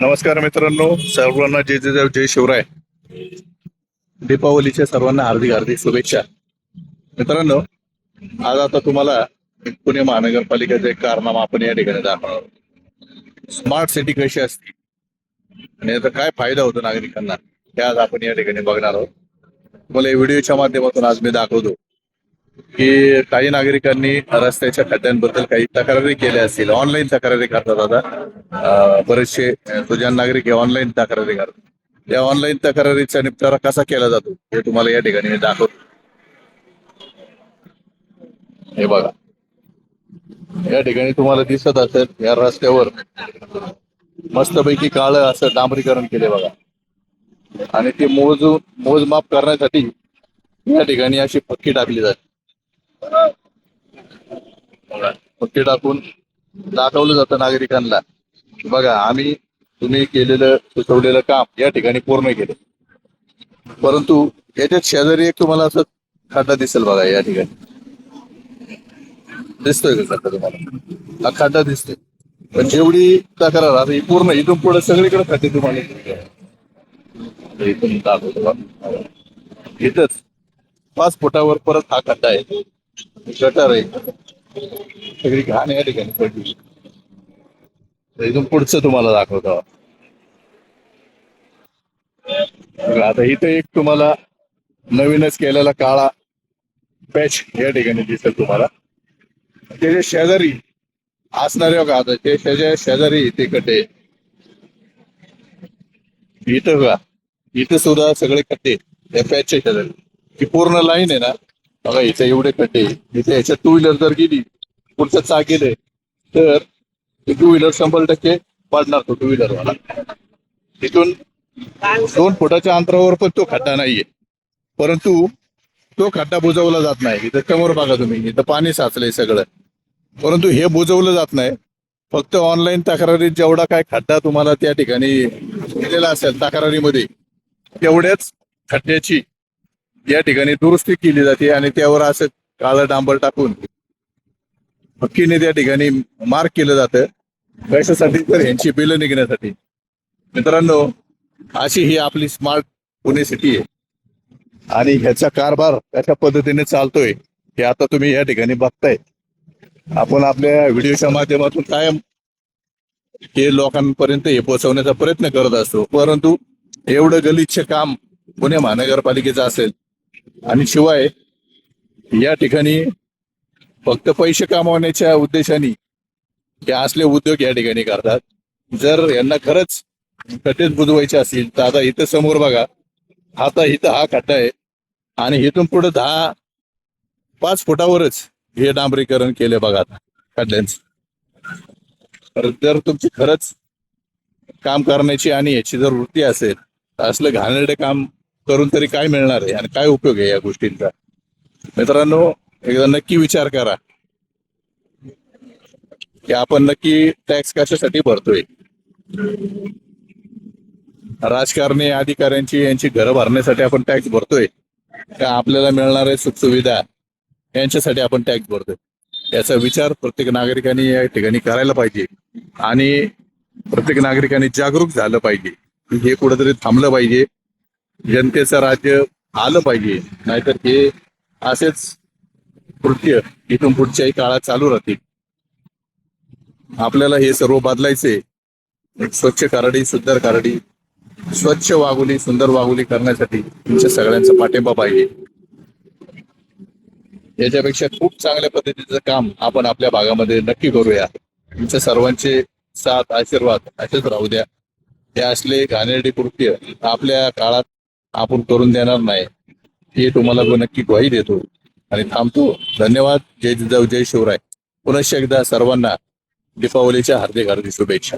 नमस्कार मित्रांनो सर्वांना जय जय जय जय शिवराय. दीपावलीच्या सर्वांना हार्दिक हार्दिक शुभेच्छा. मित्रांनो आज आता तुम्हाला पुणे महानगरपालिकेचा एक कारनामा आपण या ठिकाणी दाखवणार आहोत. स्मार्ट सिटी कशी असते? आणि याचा काय फायदा होतो नागरिकांना? हे आज आपण या ठिकाणी बघणार आहोत. तुम्हाला या व्हिडिओच्या माध्यमातून आज मी दाखवतो. की काही नागरिकांनी रस्त्याच्या खड्ड्यांबद्दल काही तक्रारी केल्या असतील. ऑनलाईन तक्रारी करतात आता. बरेचसे अं, नागरिक हे ऑनलाईन तक्रारी करतात. या ऑनलाईन तक्रारीचा निपटारा कसा केला जातो? हे तुम्हाला या ठिकाणी मी दाखवतो. हे बघा. या ठिकाणी तुम्हाला दिसत असेल या रस्त्यावर मस्तपैकी काळं असं डांबरीकरण केले बघा. आणि ते मोज मोजमाप करण्यासाठी या ठिकाणी अशी पक्की टाकली जाते. पक्के टाकून दाखवलं जातं नागरिकांना बघा आम्ही तुम्ही केलेलं सुचवलेलं काम या ठिकाणी पूर्ण केलं. परंतु याच्यात शेजारी एक तुम्हाला असं खड्डा दिसेल बघा या ठिकाणी. दिसतोय का खड्डा तुम्हाला? हा खड्डा दिसतोय. पण जेवढी तक्रार आता ही पूर्ण इथून पुढे सगळीकडे खड्डे तुम्हाला इथून दाखवतो इथंच पाच फुटावर परत हा खड्डा आहे. गटर आहे. सगळी घाण या ठिकाणी पडली. इथून पुढचं तुम्हाला दाखवतो. आता इथं एक तुम्हाला नवीनच केलेला काळा पॅच या ठिकाणी दिसेल तुम्हाला. त्याच्या शेजारी असणारे का आता ते त्याच्या शेजारी ते कटे. इथं का इथं सुद्धा सगळे कट्टे या पॅचच्या शेजारी. ही पूर्ण लाईन आहे ना बघा इथे एवढे खड्डे इथे ह्याच्यात टू व्हीलर जर गेली पुढचं चा गेले तर टू व्हीलर शंभर टक्के पडणार तो टू व्हीलर वाला. तिथून दोन फुटाच्या अंतरावर पण तो खड्डा नाहीये. परंतु तो खड्डा बुजवला जात नाही. इथं समोर बघा तुम्ही इथं पाणी साचलंय सगळं. परंतु हे बुजवलं जात नाही. फक्त ऑनलाईन तक्रारीत जेवढा काय खड्डा तुम्हाला त्या ठिकाणी दिलेला असेल तक्रारीमध्ये तेवढ्याच खड्ड्याची या ठिकाणी दुरुस्ती केली जाते आणि त्यावर असं काळं डांबर टाकून हक्कीने त्या ठिकाणी मार्क केलं जातं. कशासाठी तर ह्यांची बिलं निघण्यासाठी. मित्रांनो अशी ही आपली स्मार्ट पुणे सिटी आहे. आणि ह्याचा कारभार कशा पद्धतीने चालतोय हे आता तुम्ही या ठिकाणी बघताय. आपण आपल्या व्हिडिओच्या माध्यमातून कायम हे लोकांपर्यंत हे पोहोचवण्याचा प्रयत्न करत असतो. परंतु एवढं गलिच्छ काम पुणे महानगरपालिकेचं असेल आणि शिवाय या ठिकाणी फक्त पैसे कमावण्याच्या उद्देशाने हे असले उद्योग या ठिकाणी करतात. जर यांना खरंच खड्डेच बुजवायचे असतील तर आता इथं समोर बघा आता इथं हा खड्डा आहे आणि इथून पुढे दहा पाच फुटावरच हे डांबरीकरण केले बघा आता खड्ड्यांचं. तर जर तुमची खरंच काम करण्याची आणि याची जर वृत्ती असेल तर असलं घाणेरडे काम करून तरी काय मिळणार आहे आणि काय उपयोग आहे या गोष्टींचा? मित्रांनो एकदा नक्की विचार करा. की आपण नक्की टॅक्स कशासाठी भरतोय? राजकारणी अधिकाऱ्यांची यांची घरं भरण्यासाठी आपण टॅक्स भरतोय? का आपल्याला मिळणाऱ्या सुखसुविधा? यांच्यासाठी आपण टॅक्स भरतोय? याचा विचार प्रत्येक नागरिकांनी या ठिकाणी करायला पाहिजे. आणि प्रत्येक नागरिकांनी जागरूक झालं पाहिजे. हे कुठेतरी थांबलं पाहिजे. जनतेचं राज्य आलं पाहिजे. नाहीतर हे असेच कृत्य इथून पुढच्याही काळात चालू राहतील. आपल्याला हे सर्व बदलायचे स्वच्छ कराडी सुंदर कराडी स्वच्छ वागुली सुंदर वागुली करण्यासाठी तुमच्या सगळ्यांचा पाठिंबा पाहिजे. याच्यापेक्षा खूप चांगल्या पद्धतीचं काम आपण आपल्या भागामध्ये नक्की करूया. तुमच्या सर्वांचे साथ आशीर्वाद असेच राहू द्या. हे असले घाणेरडी कृत्य आपल्या काळात आपण करून देणार नाही. हे तुम्हाला नक्की ग्वाही देतो. आणि थांबतो. धन्यवाद. जय जिजाऊ जय शिवराय. पुनश्च एकदा सर्वांना दीपावलीच्या हार्दिक हार्दिक शुभेच्छा.